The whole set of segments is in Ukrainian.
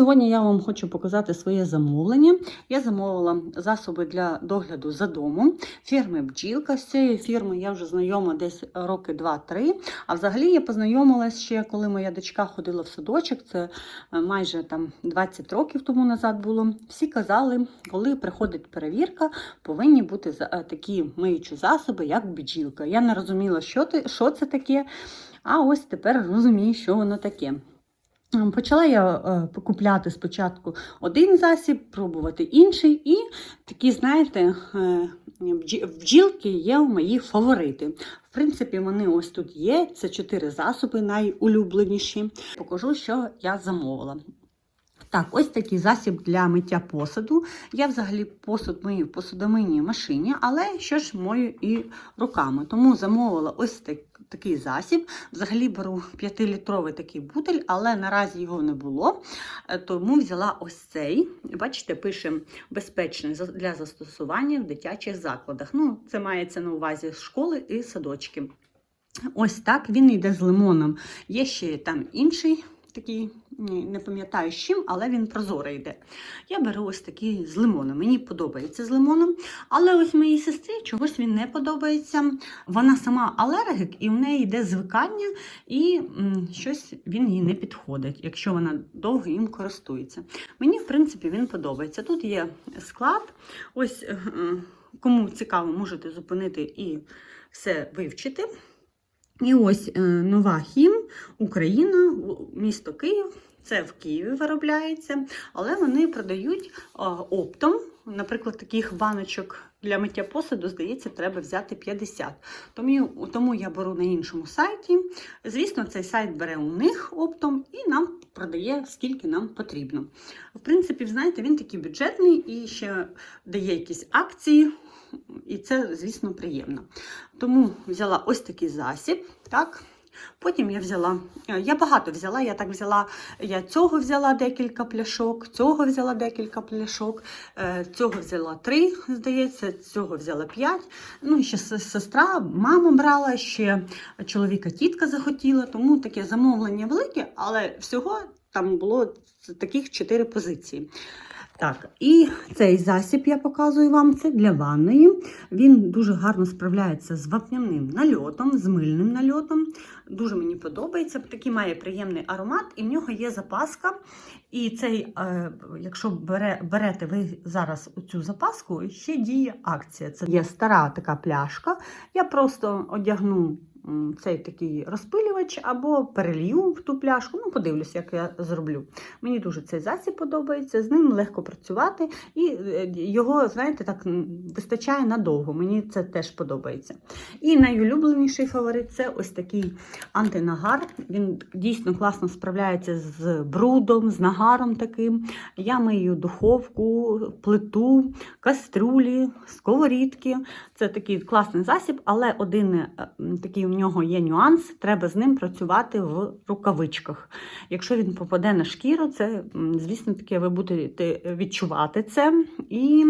сьогодні я вам хочу показати своє замовлення. Я замовила засоби для догляду за домом фірми Бджілка. З цією фірмою я вже знайома десь роки 2-3. А взагалі я познайомилася ще, коли моя дочка ходила в садочок. Це е, майже там 20 років тому назад було. Всі казали, коли приходить перевірка, повинні бути е, такі миючі засоби, як бджілка. Я не розуміла, що це таке. А ось тепер розумію, що воно таке. Ем, Почала я е, покупляти спочатку один засіб, пробувати інший, і такі, знаєте, е, бджілки є мої фаворити. В принципі, вони ось тут є. Це чотири засоби, найулюбленіші. Покажу, що я замовила. Так, ось такий засіб для миття посуду. Я взагалі посуд мию в посудомийній машині, але що ж мою і руками. Тому замовила ось так, такий засіб. Взагалі беру 5-літровий такий бутиль, але наразі його не було. Е, Тому взяла ось цей. Бачите, пише безпечний для застосування в дитячих закладах. Ну, це мається на увазі школи і садочки. Ось так він йде з лимоном. Є ще там інший такий, не пам'ятаю з чим, але він прозорий йде. Я беру ось такий з лимоном. Мені подобається з лимоном. Але ось моїй сестрі чогось він не подобається. Вона сама алергік, і в неї йде звикання, і щось він їй не підходить, якщо вона довго їм користується. Мені, в принципі, він подобається. Тут є склад. Ось е, е, кому цікаво, можете зупинити і все вивчити. І ось е, нова хім, Україна, місто Київ. Це в Києві виробляється, але вони продають оптом. Наприклад, таких баночок для миття посуду, здається, треба взяти 50. Тому, тому я беру на іншому сайті. Звісно, цей сайт бере у них оптом і нам продає скільки нам потрібно. В принципі, знаєте, він такий бюджетний і ще дає якісь акції, і це, звісно, приємно. Тому взяла ось такий засіб. Так. Потім я взяла, е, я багато взяла, я так взяла, я цього взяла декілька пляшок, цього взяла декілька пляшок, е, цього взяла три, здається, цього взяла п'ять. Ну, і ще сестра, мама брала, ще чоловіка тітка захотіла, тому таке замовлення велике, але всього там було таких чотири позиції. Так, і цей засіб я показую вам це для ванної. Він дуже гарно справляється з вапняним нальотом, з мильним нальотом. Дуже мені подобається. Такий має приємний аромат, і в нього є запаска. І цей, е, якщо бере, берете ви зараз цю запаску, ще діє акція. Це є стара така пляшка. Я просто одягну цей такий розпилювач або перелью в ту пляшку. Ну, подивлюсь, як я зроблю. Мені дуже цей засіб подобається, з ним легко працювати, і е, його, знаєте, так вистачає надовго. Мені це теж подобається. І найулюбленіший фаворит це ось такий антинагар. Він дійсно класно справляється з брудом, з нагаром таким. Я мию духовку, плиту, каструлі, сковорідки. Це такий класний засіб, але один е, такий у нього є нюанс. Треба з ним працювати в рукавичках. Якщо він попаде на шкіру, це, звісно, таке ви будете відчувати це. І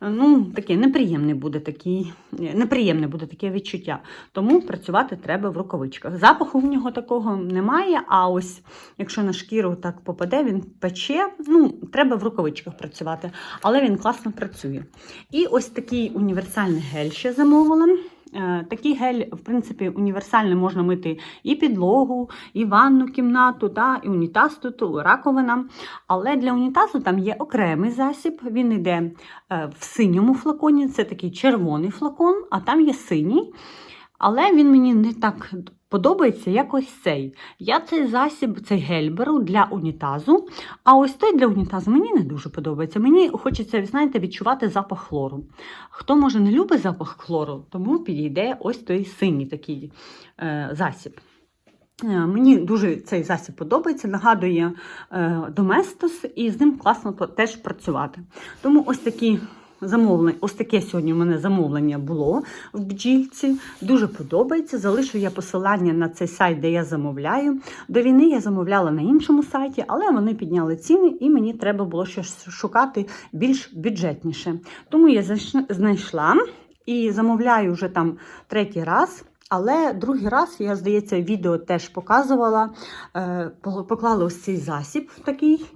ну, таке неприємне буде такий, неприємне буде таке відчуття. Тому працювати треба в рукавичках. Запаху в нього такого немає, а ось якщо на шкіру так попаде, він пече. Ну, треба в рукавичках працювати, але він класно працює. І ось такий універсальний гель ще замовила. Е, Такий гель, в принципі, універсальний можна мити і підлогу, і ванну кімнату, та, і унітаз тут, раковина. Але для унітазу там є окремий засіб. Він йде е, в синьому флаконі, це такий червоний флакон, а там є синій. Але він мені не так подобається, як ось цей. Я цей засіб, цей гель беру для унітазу, а ось той для унітазу мені не дуже подобається. Мені хочеться, знаєте, відчувати запах хлору. Хто може не любить запах хлору, тому підійде ось той синій такий е, засіб. Е, Мені дуже цей засіб подобається, нагадує е, Доместос, і з ним класно теж працювати. Тому ось такі замовлення, ось таке сьогодні у мене замовлення було в бджільці. Дуже подобається. Залишу я посилання на цей сайт, де я замовляю. До війни я замовляла на іншому сайті, але вони підняли ціни, і мені треба було щось шукати більш бюджетніше. Тому я знайшла і замовляю вже там третій раз. Але другий раз, я здається, відео теж показувала. е, Поклала ось цей засіб такий.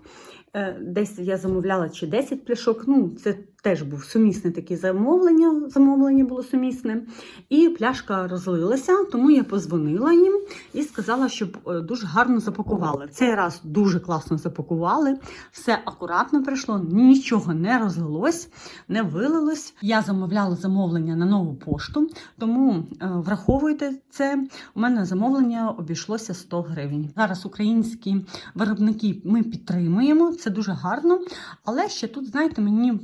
Е, Десь я замовляла чи 10 пляшок. Ну, це теж був сумісне таке замовлення. Замовлення було сумісне. І пляшка розлилася, тому я позвонила їм і сказала, щоб е, дуже гарно запакували. Цей раз дуже класно запакували, все акуратно прийшло, нічого не розлилось, не вилилось. Я замовляла замовлення на нову пошту, тому е, враховуйте це. У мене замовлення обійшлося 100 гривень. Зараз українські виробники ми підтримуємо, це дуже гарно. Але ще тут, знаєте, мені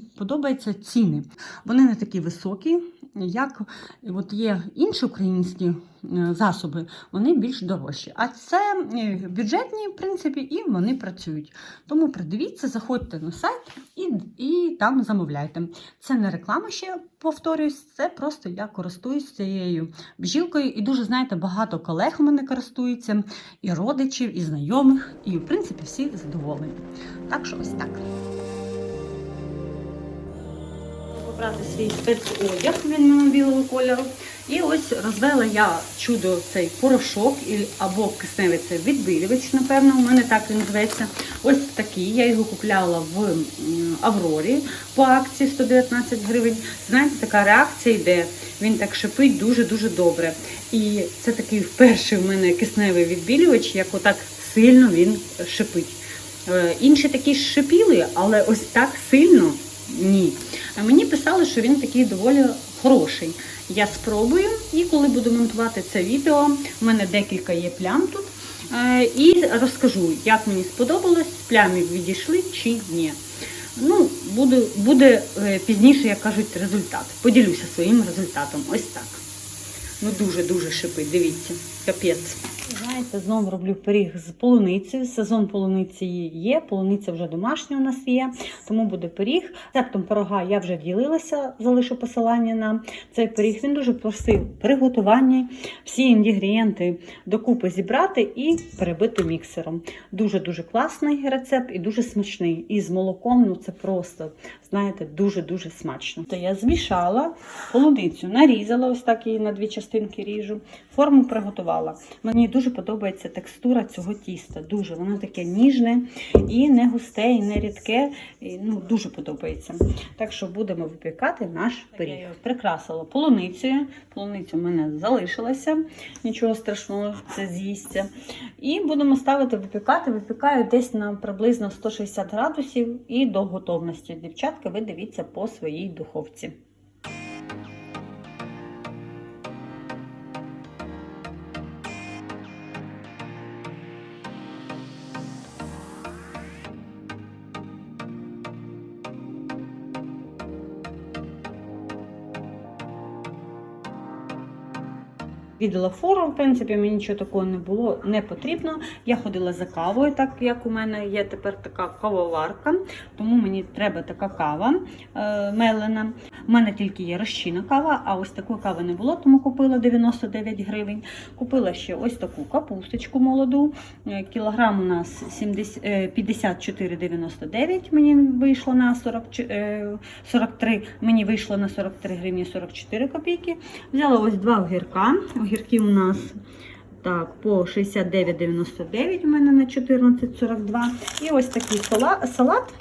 подобаються ціни. Вони не такі високі, як от є інші українські е, засоби, вони більш дорожчі. А це е, бюджетні, в принципі, і вони працюють. Тому придивіться, заходьте на сайт і, і там замовляйте. Це не реклама ще повторюсь, це просто я користуюсь цією бжілкою. І дуже, знаєте, багато колег у мене користуються, і родичів, і знайомих, і, в принципі, всі задоволені. Так що ось так. Побрати свій спецодяг, він мене білого кольору. І ось розвела я чудо цей порошок або кисневий це відбілювач, напевно, у мене так він зветься. Ось такий. Я його купляла в Аврорі по акції 119 гривень. Знаєте, така реакція йде. Він так шипить дуже-дуже добре. І це такий вперше в мене кисневий відбілювач, як отак сильно він шипить. Е, Інші такі шипіли, але ось так сильно ні. А мені писали, що він такий доволі хороший. Я спробую, і коли буду монтувати це відео, у мене декілька є плям тут. е, І розкажу, як мені сподобалось, плями відійшли чи ні. Ну, буде, буде е, пізніше, як кажуть, результат. Поділюся своїм результатом. Ось так. Ну дуже-дуже шипить, дивіться, капець. Знаєте, знову роблю пиріг з полуницею. Сезон полуниці є, полуниця вже домашня у нас є, тому буде пиріг. Рецептом пирога я вже ділилася, залишу посилання на цей пиріг. Він дуже простий в приготуванні. Всі інгредієнти докупи зібрати і перебити міксером. Дуже-дуже класний рецепт і дуже смачний. І з молоком ну це просто, знаєте, дуже-дуже смачно. То я змішала полуницю, нарізала, ось так її на дві частинки ріжу, форму приготувала. Мені дуже подобається текстура цього тіста. Дуже воно таке ніжне і не густе, і не рідке. І, ну, дуже подобається. Так що будемо випікати наш пиріг. Я прикрасила полуницею. Полуниця у мене залишилася, нічого страшного, це з'їсться. І будемо ставити випікати. Випікаю десь на приблизно 160 градусів і до готовності. Дівчатка, ви дивіться по своїй духовці. Віддала фору, в принципі, мені нічого такого не було, не потрібно. Я ходила за кавою, так як у мене є тепер така кавоварка, тому мені треба така кава е, мелена. У мене тільки є розчинна кава, а ось такої кави не було, тому купила 99 гривень. Купила ще ось таку капусточку молоду. Е, Кілограм у нас 70, е, 54,99 мені вийшло на 40, е, 43, мені вийшло на 43 гривні 44 копійки. Взяла ось два огірка. Огірки у нас так, по 69,99 у мене на 14,42. І ось такий салат.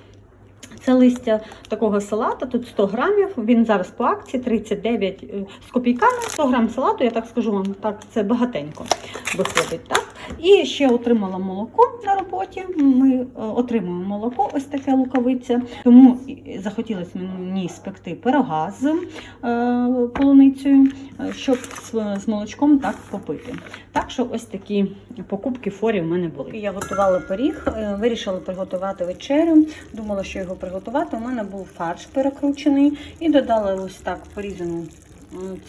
Це листя такого салату, тут 100 грамів, він зараз по акції 39 е, з копійками, 100 грам салату, я так скажу вам, так, це багатенько виходить. Так? І ще отримала молоко на роботі. Ми е, отримуємо молоко, ось таке луковиця. Тому захотілося мені спекти пирога з е, полуницею, е, щоб з, з молочком так попити. Так що ось такі покупки форі в мене були. Я готувала пиріг, вирішила приготувати вечерю. Думала, що його приготувати. У мене був фарш перекручений і додала ось так порізану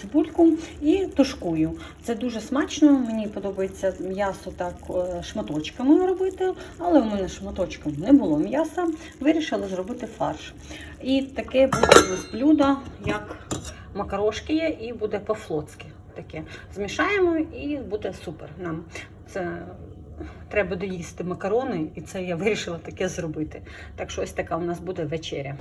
цибульку і тушкую. Це дуже смачно. Мені подобається м'ясо так е, шматочками робити, але у мене шматочком не було м'яса. Вирішила зробити фарш. І таке буде у нас блюдо, як макарошки є, і буде по-флотськи. Таке змішаємо і буде супер. Нам це треба доїсти макарони, і це я вирішила таке зробити. Так що ось така у нас буде вечеря.